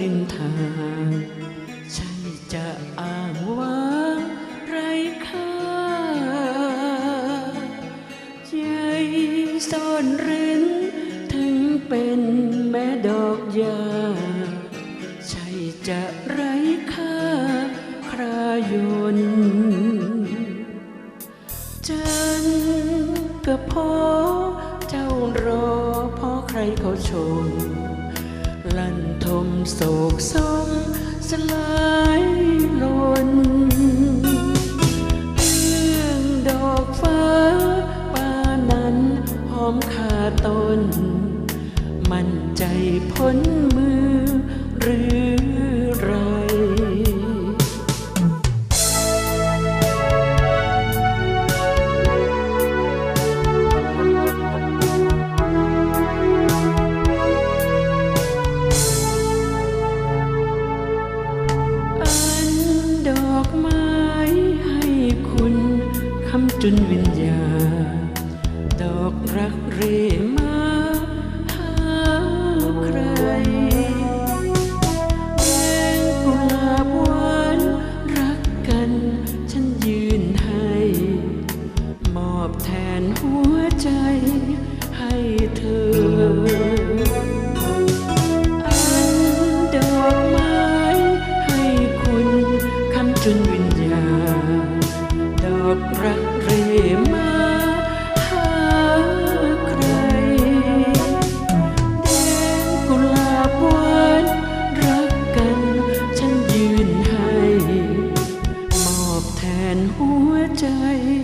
ทินทางใช่จะอ้างว่าไรค่าใจซ่อนเร้นถึงเป็นแม่ดอกยาใช่จะไรค่าครายนจันก็พอเจ้ารอเพราะใครเขาชม ลั่นทมโศกสมสลายลนเรื่องดอกฟ้าป่านั้นหอมคาต้นมั่นใจพ้นมือหรือ จนวิญญา ดอกรักเรมาหาใครแดงกุหลาบวานรักกัน ฉันยืนให้ มอบแทนหัวใจให้เธอจนวิ 在